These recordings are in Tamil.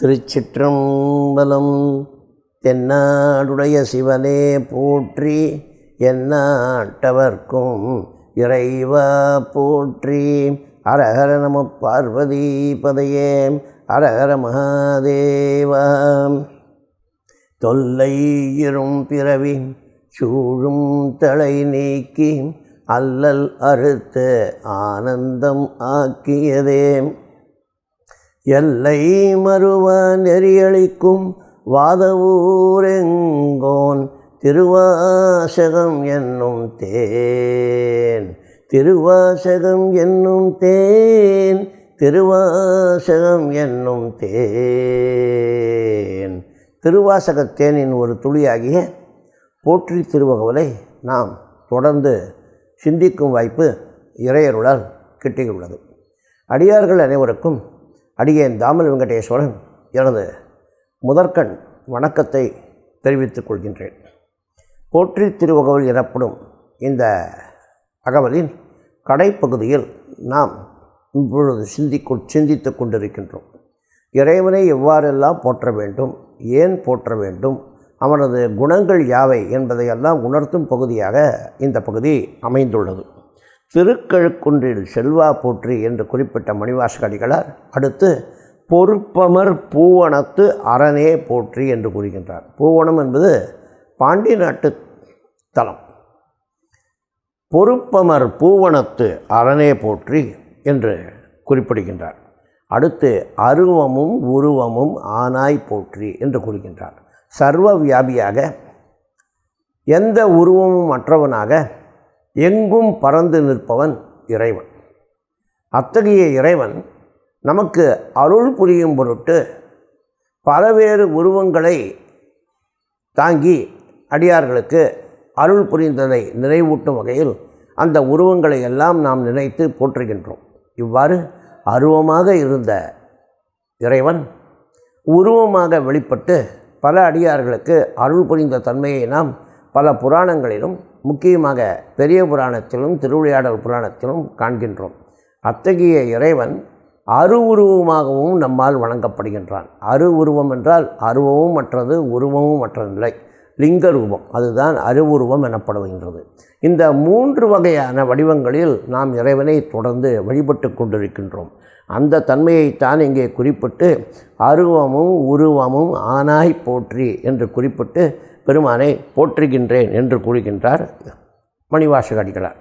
திருச்சிற்றம்பலம் தென்னாடுடைய சிவனே போற்றி என்னாட்டவர்க்கும் இறைவா போற்றி. அரஹர நம பார்வதி பதையே அரஹர மகாதேவா. தொல்லை இரும் பிறவி சூழும் தலை நீக்கி அல்லல் அறுத்து ஆனந்தம் ஆக்கியதே. எல்லை மறுவ நெறியளிக்கும் வாதவூரெங்கோன் திருவாசகம் என்னும் தேன். திருவாசகம் என்னும் தேன் திருவாசகம் என்னும் தேன். திருவாசகத்தேனின் ஒரு துளியாகிய போற்றி திருவகவலை நாம் தொடர்ந்து சிந்திக்கும் வாய்ப்பு இறையருளால் கிட்டியுள்ளது. அடியார்கள் அனைவருக்கும் அடியேன் தாமல் வெங்கடேஸ்வரன் எனது முதற்கண் வணக்கத்தை தெரிவித்துக் கொள்கின்றேன். போற்றி திருவகவல் எனப்படும் இந்த அகவலின் கடைப்பகுதியில் நாம் இப்பொழுது சிந்திக்கு சிந்தித்து கொண்டிருக்கின்றோம். இறைவனை எவ்வாறெல்லாம் போற்ற வேண்டும் ஏன் போற்ற வேண்டும் அவனது குணங்கள் யாவை என்பதையெல்லாம் உணர்த்தும் பகுதியாக இந்த பகுதி அமைந்துள்ளது. திருக்கழுக்குன்றில் செல்வா போற்றி என்று குறிப்பிட்ட மணிவாசகடிகளார் அடுத்து பொறுப்பமர் பூவனத்து அரணே போற்றி என்று கூறுகின்றார். பூவனம் என்பது பாண்டி நாட்டு தலம். பொறுப்பமர் பூவனத்து அரணே போற்றி என்று குறிப்பிடுகின்றார். அடுத்து அருவமும் உருவமும் ஆனாய் போற்றி என்று கூறுகின்றார். சர்வ வியாபியாக எந்த உருவமும் மற்றவனாக எங்கும் பறந்து நிற்பவன் இறைவன். அத்தகைய இறைவன் நமக்கு அருள் புரியும் பொருட்டு பலவேறு உருவங்களை தாங்கி அடியார்களுக்கு அருள் புரிந்ததை நிறைவூட்டும் வகையில் அந்த உருவங்களை எல்லாம் நாம் நினைத்து போற்றுகின்றோம். இவ்வாறு அருவமாக இருந்த இறைவன் உருவமாக வெளிப்பட்டு பல அடியார்களுக்கு அருள் புரிந்த தன்மையை நாம் பல புராணங்களிலும் முக்கியமாக பெரிய புராணத்திலும் திருவிளையாடல் புராணத்திலும் காண்கின்றோம். அத்தகைய இறைவன் அரு உருவமாகவும் நம்மால் வணங்கப்படுகின்றான். அரு உருவம் என்றால் அருவமும் மற்றது உருவமும் மற்ற நிலை லிங்க ரூபம் அதுதான் அருவுருவம் எனப்படுகின்றது. இந்த மூன்று வகையான வடிவங்களில் நாம் இறைவனை தொடர்ந்து வழிபட்டு கொண்டிருக்கின்றோம். அந்த தன்மையைத்தான் இங்கே குறிப்பிட்டு அருவமும் உருவமும் ஆனாய் போற்றி என்று குறிப்பிட்டு பெருமானை போற்றுகின்றேன் என்று கூறுகின்றார் மணிவாசக அடிகளார்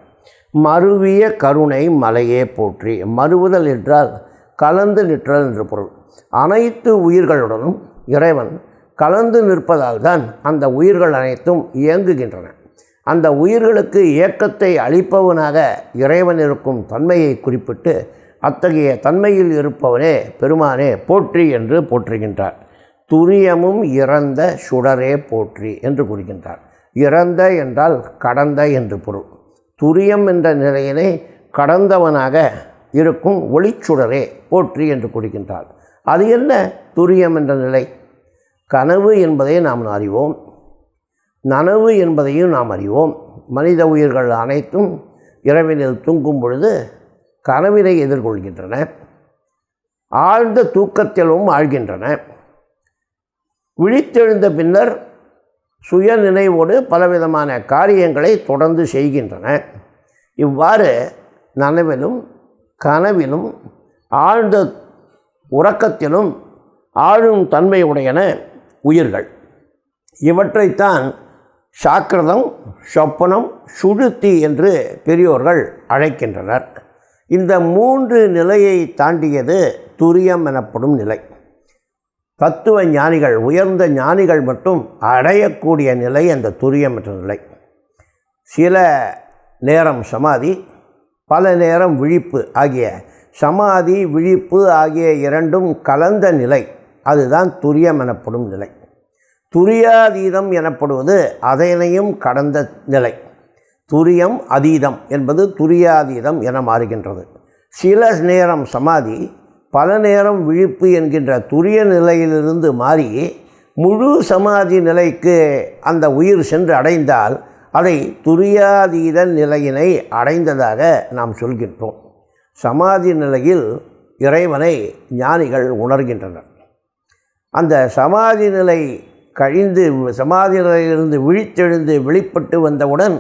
மருவிய கருணை மலையே போற்றி. மறுவுதல் என்றால் கலந்து நிற்றல் என்று பொருள். அனைத்து உயிர்களுடனும் இறைவன் கலந்து நிற்பதால் தான் அந்த உயிர்கள் அனைத்தும் இயங்குகின்றன. அந்த உயிர்களுக்கு இயக்கத்தை அளிப்பவனாக இறைவன் இருக்கும் தன்மையை குறிப்பிட்டு அத்தகைய தன்மையில் இருப்பவனே பெருமானே போற்றி என்று போற்றுகின்றார். துரியமும் இறந்த சுடரே போற்றி என்று கூறுகின்றார். இறந்த என்றால் கடந்த என்று பொருள். துரியம் என்ற நிலையினை கடந்தவனாக இருக்கும் ஒளிச்சுடரே போற்றி என்று கூறுகின்றார். அது என்ன துரியம் என்ற நிலை? கனவு என்பதை நாம் அறிவோம். நனவு என்பதையும் நாம் அறிவோம். மனித உயிர்கள் அனைத்தும் இரவினில் தூங்கும் பொழுது கனவினை எதிர்கொள்கின்றன. ஆழ்ந்த தூக்கத்திலும் ஆழ்கின்றன. விழித்தெழுந்த பின்னர் சுய நினைவோடு பலவிதமான காரியங்களை தொடர்ந்து செய்கின்றன. இவ்வாறு நனவிலும் கனவிலும் ஆழ்ந்த உறக்கத்திலும் ஆழும் தன்மையுடையன. உயிர்கள். இவற்றைத்தான் சாக்கிரதம் சொப்பனம் சுழுத்தி என்று பெரியோர்கள் அழைக்கின்றனர். இந்த மூன்று நிலையை தாண்டியது துரியம் எனப்படும் நிலை. தத்துவ ஞானிகள் உயர்ந்த ஞானிகள் மட்டும் அடையக்கூடிய நிலை அந்த துரியம் என்ற நிலை. சில நேரம் சமாதி பல நேரம் விழிப்பு ஆகிய சமாதி விழிப்பு ஆகிய இரண்டும் கலந்த நிலை. அதுதான் துரியம் எனப்படும் நிலை. துரியாதீதம் எனப்படுவது அதனையும் கடந்த நிலை. துரியம் அதீதம் என்பது துரியாதீதம் என மாறுகின்றது. சில நேரம் சமாதி பல நேரம் விழிப்பு என்கின்ற துரிய நிலையிலிருந்து மாறி முழு சமாதி நிலைக்கு அந்த உயிர் சென்று அடைந்தால் அதை துரியாதீத நிலையினை அடைந்ததாக நாம் சொல்கின்றோம். சமாதி நிலையில் இறைவனை ஞானிகள் உணர்கின்றனர். அந்த சமாதி நிலை கழிந்து சமாதி நிலையிலிருந்து விழித்தெழுந்து வெளிப்பட்டு வந்தவுடன்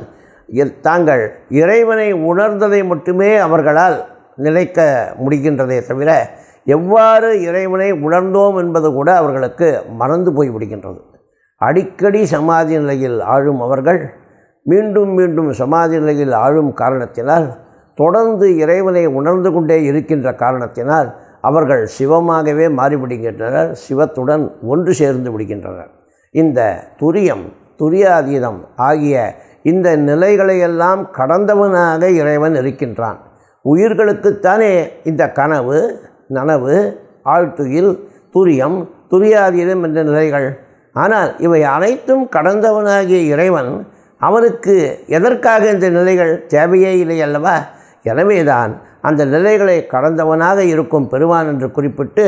இ- தாங்கள் இறைவனை உணர்ந்ததை மட்டுமே அவர்களால் நிலைக்க முடிகின்றதே தவிர எவ்வாறு இறைவனை உணர்ந்தோம் என்பது கூட அவர்களுக்கு மறந்து போய்விடுகின்றது அடிக்கடி சமாதி நிலையில் ஆழும் அவர்கள் மீண்டும் மீண்டும் சமாதி நிலையில் ஆழும் காரணத்தினால் தொடர்ந்து இறைவனை உணர்ந்து கொண்டே இருக்கின்ற காரணத்தினால் அவர்கள் சிவமாகவே மாறிவிடுகின்றனர் சிவத்துடன் ஒன்று சேர்ந்து விடுகின்றனர். இந்த துரியம் துரியாதீதம் ஆகிய இந்த நிலைகளையெல்லாம் கடந்தவனாக இறைவன் இருக்கின்றான். உயிர்களுக்குத்தானே இந்த கனவு நனவு ஆழ்த்துயில் துரியம் துரியாதீதம் என்ற நிலைகள். ஆனால் இவை அனைத்தும் கடந்தவனாகிய இறைவன் அவனுக்கு எதற்காக இந்த நிலைகள் தேவையே இல்லை அல்லவா? எனவேதான் அந்த நிலைகளை கடந்தவனாக இருக்கும் பெருமான் என்று குறிப்பிட்டு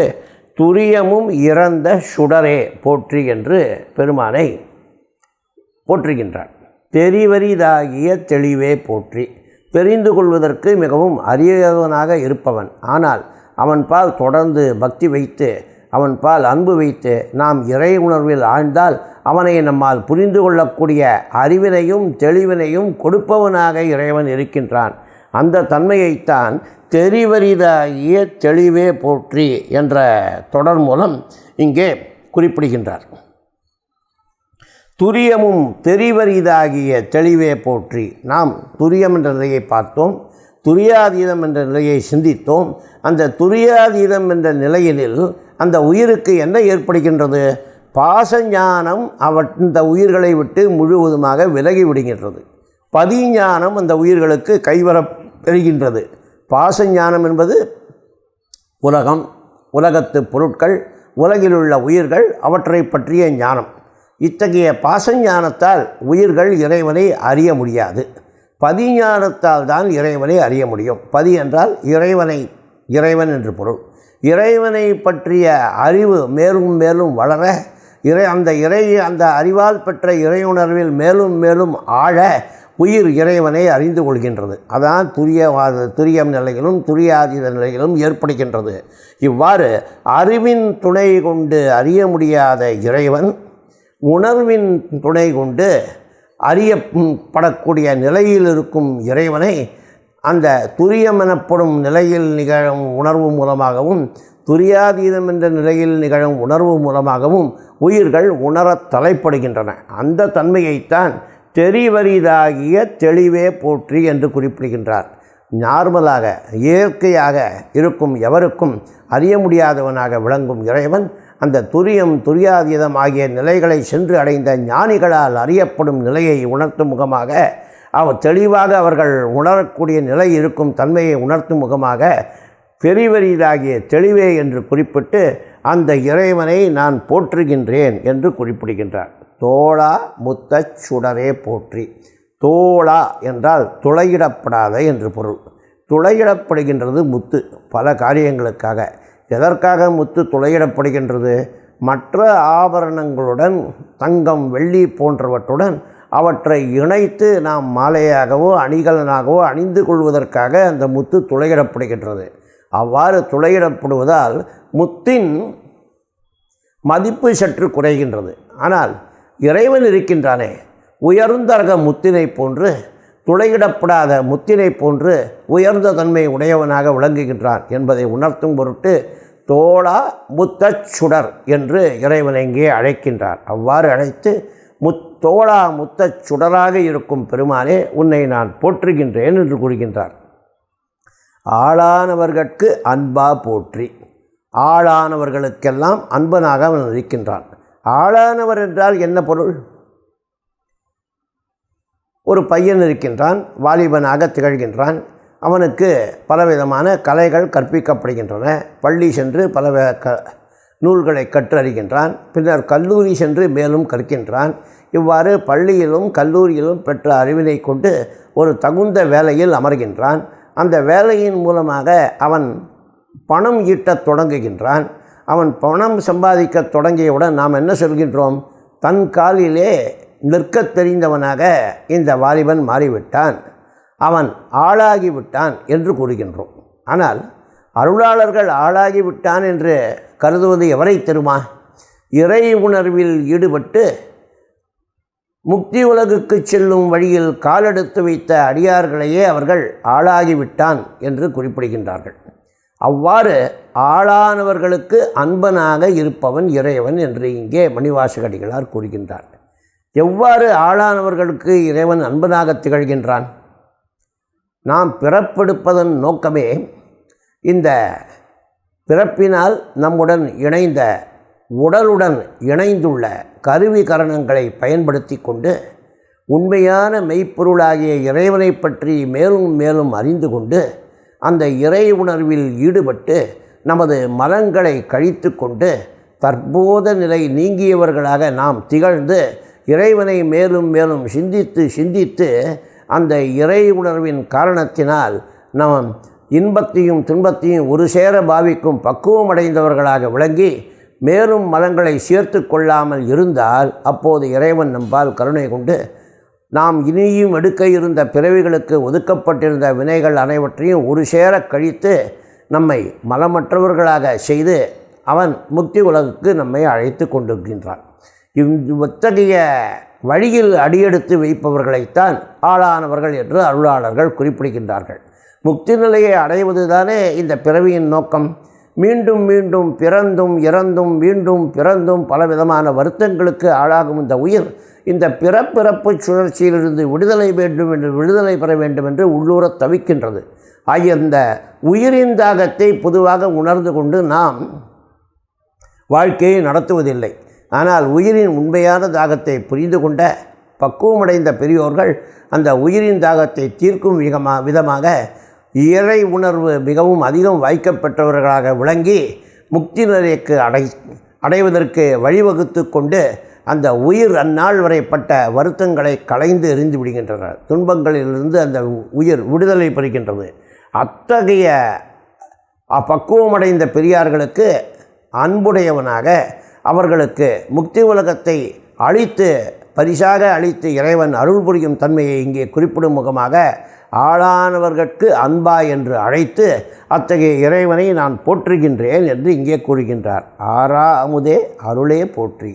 துரியமும் இறந்த சுடரே போற்றி என்று பெருமானை போற்றுகின்றார் தெரிவரிதாகிய தெளிவே போற்றி. தெரிந்து கொள்வதற்கு மிகவும் அரியவனாக இருப்பவன். ஆனால் அவன் பால் தொடர்ந்து பக்தி வைத்து அவன் பால் அன்பு வைத்து நாம் இறை உணர்வில் ஆழ்ந்தால் அவனை நம்மால் புரிந்து கொள்ளக்கூடிய அறிவினையும் தெளிவினையும் கொடுப்பவனாக இறைவன் இருக்கின்றான். அந்த தன்மையைத்தான் தெரிவரிதாகிய தெளிவே போற்றி என்ற தொடர் மூலம் இங்கே குறிப்பிடுகின்றார். துரியமும் தெரிவரிதாகிய தெளிவே போற்றி. நாம் துரியம் என்ற நிலையை பார்த்தோம் துரியாதீதம் என்ற நிலையை சிந்தித்தோம். அந்த துரியாதீதம் என்ற நிலையினில் அந்த உயிருக்கு என்ன ஏற்படுகின்றது? பாசஞானம் அவ இந்த உயிர்களை விட்டு முழுவதுமாக விலகி விடுகின்றது. பதிஞானம் அந்த உயிர்களுக்கு கைவரப் பெறுகின்றது. பாசஞானம் என்பது உலகம் உலகத்து பொருட்கள் உலகிலுள்ள உயிர்கள் அவற்றை பற்றிய ஞானம். இத்தகைய பாசஞானத்தால் உயிர்கள் இறைவனை அறிய முடியாது. பதிஞானத்தால் தான் இறைவனை அறிய முடியும். பதி என்றால் இறைவனை இறைவன் என்று பொருள். இறைவனை பற்றிய அறிவு மேலும் மேலும் வளர இறை அந்த இறை அந்த அறிவால் பெற்ற இறையுணர்வில் மேலும் மேலும் ஆழ உயிர் இறைவனை அறிந்து கொள்கின்றது. அதான் துரியவாத துரியம் நிலையிலும் துரியாதீத நிலையிலும் ஏற்படுகின்றது. இவ்வாறு அறிவின் துணை கொண்டு அறிய முடியாத இறைவன் உணர்வின் துணை கொண்டு அறியப்படக்கூடிய நிலையில் இருக்கும் இறைவனை அந்த துரியம் எனப்படும் நிலையில் நிகழும் உணர்வு மூலமாகவும் துரியாதீதம் என்ற நிலையில் நிகழும் உணர்வு மூலமாகவும் உயிர்கள் உணரத் தலைப்படுகின்றன. அந்த தன்மையைத்தான் தெரிவரிதாகிய தெளிவே போற்றி என்று குறிப்பிடுகின்றார். நார்மலாக இயற்கையாக இருக்கும் எவருக்கும் அறிய முடியாதவனாக விளங்கும் இறைவன் அந்த துரியம் துரியாதீதம் ஆகிய நிலைகளை சென்று அடைந்த ஞானிகளால் அறியப்படும் நிலையை உணர்த்தும் முகமாக அவர் தெளிவாக அவர்கள் உணரக்கூடிய நிலை இருக்கும் தன்மையை உணர்த்தும் முகமாக பெரிவரிதாகிய தெளிவே என்று குறிப்பிட்டு அந்த இறைவனை நான் போற்றுகின்றேன் என்று குறிப்பிடுகின்றார். தோழா முத்தச் சுடரே போற்றி. தோளா என்றால் துளையிடப்படாத என்று பொருள். துளையிடப்படுகின்றது முத்து பல காரியங்களுக்காக. எதற்காக முத்து துளையிடப்படுகின்றது? மற்ற ஆபரணங்களுடன் தங்கம் வெள்ளி போன்றவற்றுடன் அவற்றை இணைத்து நாம் மாலையாகவோ அணிகலனாகவோ அணிந்து கொள்வதற்காக அந்த முத்து துளையிடப்படுகின்றது. அவ்வாறு துளையிடப்படுவதால் முத்தின் மதிப்பு சற்று குறைகின்றது. ஆனால் இறைவன் இருக்கின்றானே. உயர்ந்தரக முத்தினை போன்று துளையிடப்படாத முத்தினை போன்று உயர்ந்த தன்மை உடையவனாக விளங்குகின்றான் என்பதை உணர்த்தும் பொருட்டு தோளா முத்த சுடர் என்று இறைவன் இங்கே அழைக்கின்றார். அவ்வாறு அழைத்து முத் தோளா முத்த சுடராக இருக்கும் பெருமானே உன்னை நான் போற்றுகின்றேன் என்று கூறுகின்றார். ஆளானவர்கட்கு அன்பா போற்றி ஆளானவர்களுக்கெல்லாம் அன்பனாக அவன் இருக்கின்றான். ஆளானவர் என்றால் என்ன பொருள்? ஒரு பையன் இருக்கின்றான் வாலிபனாக திகழ்கின்றான். அவனுக்கு பலவிதமான கலைகள் கற்பிக்கப்படுகின்றன. பள்ளி சென்று பல க நூல்களை கற்றறிகின்றான். பின்னர் கல்லூரி சென்று மேலும் கற்கின்றான். இவ்வாறு பள்ளியிலும் கல்லூரியிலும் பெற்ற அறிவினை கொண்டு ஒரு தகுந்த வேலையில் அமர்கின்றான். அந்த வேலையின் மூலமாக அவன் பணம் ஈட்டத் தொடங்குகின்றான். அவன் பணம் சம்பாதிக்க தொடங்கியவுடன் நாம் என்ன சொல்கின்றோம்? தன் காலிலே நிற்கத் தெரிந்தவனாக இந்த வாலிபன் மாறிவிட்டான். அவன் ஆளாகிவிட்டான் என்று கூறுகின்றோம். ஆனால் அருளாளர்கள் ஆளாகிவிட்டான் என்று கருதுவது எவரை தருமா இறை உணர்வில் ஈடுபட்டு முக்தி உலகுக்கு செல்லும் வழியில் காலெடுத்து வைத்த அடியார்களையே அவர்கள் ஆளாகிவிட்டான் என்று குறிப்பிடுகின்றார்கள். அவ்வாறு ஆளானவர்களுக்கு அன்பனாக இருப்பவன் இறைவன் என்று இங்கே மணிவாசகடிகளார் கூறுகின்றார். எவ்வாறு ஆளானவர்களுக்கு இறைவன் அன்பனாக திகழ்கின்றான்? நாம் பிறப்பெடுப்பதன் நோக்கமே இந்த பிறப்பினால் நம்முடன் இணைந்த உடலுடன் இணைந்துள்ள கருவி கரணங்களை பயன்படுத்தி கொண்டு உண்மையான மெய்ப்பொருளாகிய இறைவனை பற்றி மேலும் மேலும் அறிந்து கொண்டு அந்த இறை உணர்வில் ஈடுபட்டு நமது மலங்களை கழித்து கொண்டு தற்போத நிலை நீங்கியவர்களாக நாம் திகழ்ந்து இறைவனை மேலும் மேலும் சிந்தித்து சிந்தித்து அந்த இறை உணர்வின் காரணத்தினால் நாம் இன்பத்தையும் துன்பத்தையும் ஒரு சேர பாவிக்கும் பக்குவம் அடைந்தவர்களாக விளங்கி மேலும் மலங்களை சேர்த்து கொள்ளாமல் இருந்தால் அப்போது இறைவன் நம்பால் கருணை கொண்டு நாம் இனியும் எடுக்க இருந்த பிறவிகளுக்கு ஒதுக்கப்பட்டிருந்த வினைகள் அனைவற்றையும் ஒரு சேர கழித்து நம்மை மலமற்றவர்களாக செய்து அவன் முக்தி உலகுக்கு நம்மை அழைத்து கொண்டிருக்கின்றான். இத்தகைய வழியில் அடியெடுத்து வைப்பவர்களைத்தான் ஆளானவர்கள் என்று அருளாளர்கள் குறிப்பிடுகின்றார்கள். முக்தி நிலையை அடைவது தானே இந்த பிறவியின் நோக்கம். மீண்டும் மீண்டும் பிறந்தும் இறந்தும் மீண்டும் பிறந்தும் பலவிதமான வருத்தங்களுக்கு ஆளாகும் இந்த உயிர் இந்த பிறப்பிறப்பு சுழற்சியிலிருந்து விடுதலை வேண்டும் என்று விடுதலை பெற வேண்டும் என்று உள்ளூரத் தவிக்கின்றது. ஆகிய இந்த உயிரின் தாகத்தை பொதுவாக உணர்ந்து கொண்டு நாம் வாழ்க்கையை நடத்துவதில்லை. ஆனால் உயிரின் உண்மையான தாகத்தை புரிந்து கொண்ட பக்குவமடைந்த பெரியோர்கள் அந்த உயிரின் தாகத்தை தீர்க்கும் விகமா விதமாக இறை உணர்வு மிகவும் அதிகம் வாய்க்கப்பெற்றவர்களாக விளங்கி முக்தி நிலைக்கு அடை அடைவதற்கு வழிவகுத்து கொண்டு அந்த உயிர் அந்நாள் வரைப்பட்ட வருத்தங்களை களைந்து எறிந்து விடுகின்றனர் துன்பங்களிலிருந்து அந்த உயிர் விடுதலை பெறுகின்றது. அத்தகைய பக்குவமடைந்த பெரியார்களுக்கு அன்புடையவனாக அவர்களுக்கு முக்தி உலகத்தை அழித்து பரிசாக அளித்து இறைவன் அருள் புரியும் தன்மையை இங்கே குறிப்பிடும் முகமாக ஆளானவர்கட்கு அன்பா என்று அழைத்து அத்தகைய இறைவனை நான் போற்றுகின்றேன் என்று இங்கே கூறுகின்றார். ஆறா அமுதே அருளே போற்றி.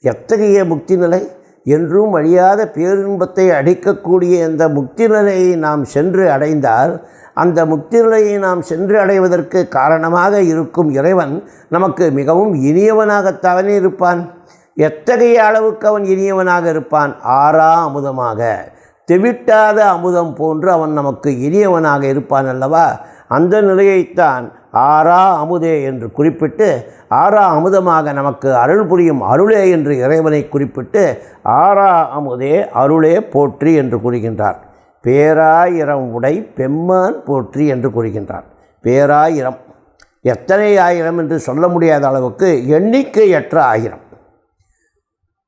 எத்தகைய முக்தி நிலை என்றும் அழியாத பேரின்பத்தை அடிக்கக்கூடிய இந்த முக்தி நிலையை நாம் சென்று அடைந்தால் அந்த முக்தி நிலையை நாம் சென்று அடைவதற்கு காரணமாக இருக்கும் இறைவன் நமக்கு மிகவும் இனியவனாகத்தானே இருப்பான். எத்தகைய அளவுக்கு அவன் இனியவனாக இருப்பான்? ஆறா அமுதமாக. தெவிட்டாத அமுதம் போன்று அவன் நமக்கு இனியவனாக இருப்பான் அல்லவா? அந்த நிலையைத்தான் ஆறா அமுதே என்று குறிப்பிட்டு ஆறா அமுதமாக நமக்கு அருள் புரியும் அருளே என்று இறைவனை குறிப்பிட்டு ஆறா அமுதே அருளே போற்றி என்று கூறுகின்றார். பேராயிரம் உடை பெம்மான் போற்றி என்று கூறுகின்றார். பேராயிரம் எத்தனை ஆயிரம் என்று சொல்ல முடியாத அளவுக்கு எண்ணிக்கையற்ற ஆயிரம்.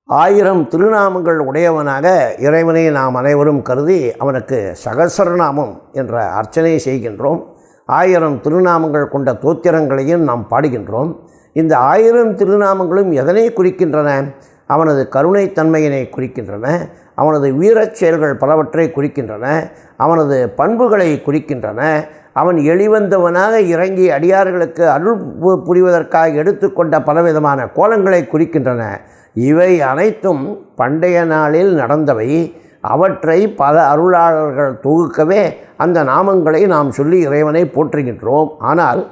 ஆயிரம் திருநாமங்கள் உடையவனாக இறைவனை நாம் அனைவரும் கருதி அவனுக்கு சகசரநாமம் என்ற அர்ச்சனை செய்கின்றோம். ஆயிரம் திருநாமங்கள் கொண்ட தோத்திரங்களையும் நாம் பாடுகின்றோம். இந்த ஆயிரம் திருநாமங்களும் எதனை குறிக்கின்றன? அவனது கருணைத்தன்மையினை குறிக்கின்றன. அவனது வீரச் செயல்கள் பலவற்றை குறிக்கின்றன. அவனது பண்புகளை குறிக்கின்றன. அவன் எளிவந்தவனாக இறங்கி அடியார்களுக்கு அருள் புரிவதற்காக எடுத்துக்கொண்ட பலவிதமான கோலங்களை குறிக்கின்றன. இவை அனைத்தும் பண்டைய நாளில் நடந்தவை. அவற்றை பல அருளாளர்கள் தொகுக்கவே அந்த நாமங்களை நாம் சொல்லி இறைவனை போற்றுகின்றோம். ஆனால்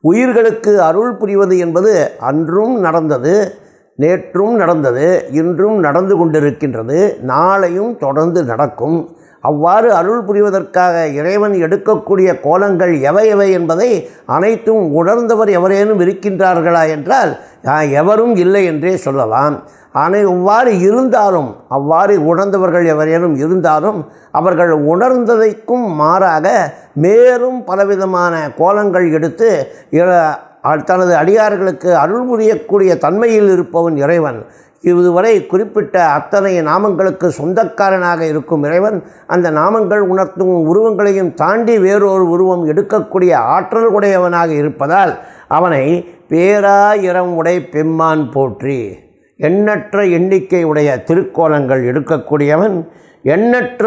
உயிர்களுக்கு அருள் புரிவது என்பது அன்றும் நடந்தது நேற்றும் நடந்தது இன்றும் நடந்து கொண்டிருக்கின்றது நாளையும் தொடர்ந்து நடக்கும். அவ்வாறு அருள் புரிவதற்காக இறைவன் எடுக்கக்கூடிய கோலங்கள் எவை எவை என்பதை அனைத்தும் உணர்ந்தவர் எவரேனும் இருக்கின்றார்களா என்றால் எவரும் இல்லை என்றே சொல்லலாம். ஆனால் இவ்வாறு இருந்தாலும் அவ்வாறு உணர்ந்தவர்கள் எவரேனும் இருந்தாலும் அவர்கள் உணர்ந்ததைக்கும் மாறாக மேலும் பலவிதமான கோலங்கள் எடுத்து தனது அடியார்களுக்கு அருள் புரியக்கூடிய தன்மையில் இருப்பவன் இறைவன். இதுவரை குறிப்பிட்ட அத்தனை நாமங்களுக்கு சொந்தக்காரனாக இருக்கும் இறைவன் அந்த நாமங்கள் உணர்த்தும் உருவங்களையும் தாண்டி வேறொரு உருவம் எடுக்கக்கூடிய ஆற்றல் உடையவனாக இருப்பதால் அவனை பேராயிரம் உடை பெம்மான் போற்றி. எண்ணற்ற எண்ணிக்கை உடைய திருக்கோலங்கள் எடுக்கக்கூடியவன் எண்ணற்ற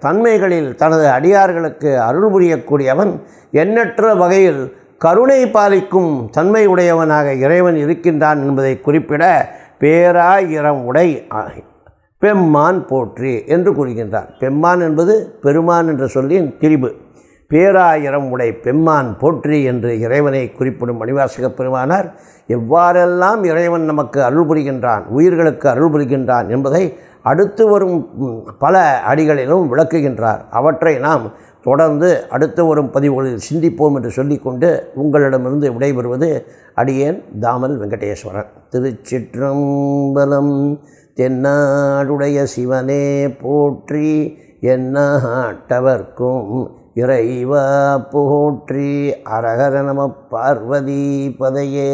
தன்மைகளில் தனது அடியார்களுக்கு அருள் புரியக்கூடியவன் எண்ணற்ற வகையில் கருணை பாலிக்கும் தன்மை உடையவனாக இறைவன் இருக்கின்றான் என்பதை குறிப்பிட பேராயிரம் உடை பெம்மான் போற்றி என்று கூறுகின்றார். பெம்மான் என்பது பெருமான் என்ற சொல்லின் திரிபு. பேராயிரம் உடை பெம்மான் போற்றி என்று இறைவனை குறிப்பிடும் மணிவாசக பெருமானார் எவ்வாறெல்லாம் இறைவன் நமக்கு அருள் புரிகின்றான் உயிர்களுக்கு அருள் புரிகின்றான் என்பதை அடுத்து வரும் பல அடிகளிலும் விளக்குகின்றார். அவற்றை நாம் தொடர்ந்து அடுத்த ஒரு பதிவுகளில் சிந்திப்போம் என்று சொல்லிக்கொண்டு உங்களிடமிருந்து விடைபெறுவது அடியேன் தாமல் வெங்கடேஸ்வரன். திருச்சிற்றம்பலம் தென்னாடுடைய சிவனே போற்றி எந்நாட்டவர்க்கும் இறைவா போற்றி. அரகர நம பார்வதி பதையே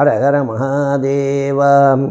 அரகர மகாதேவாம்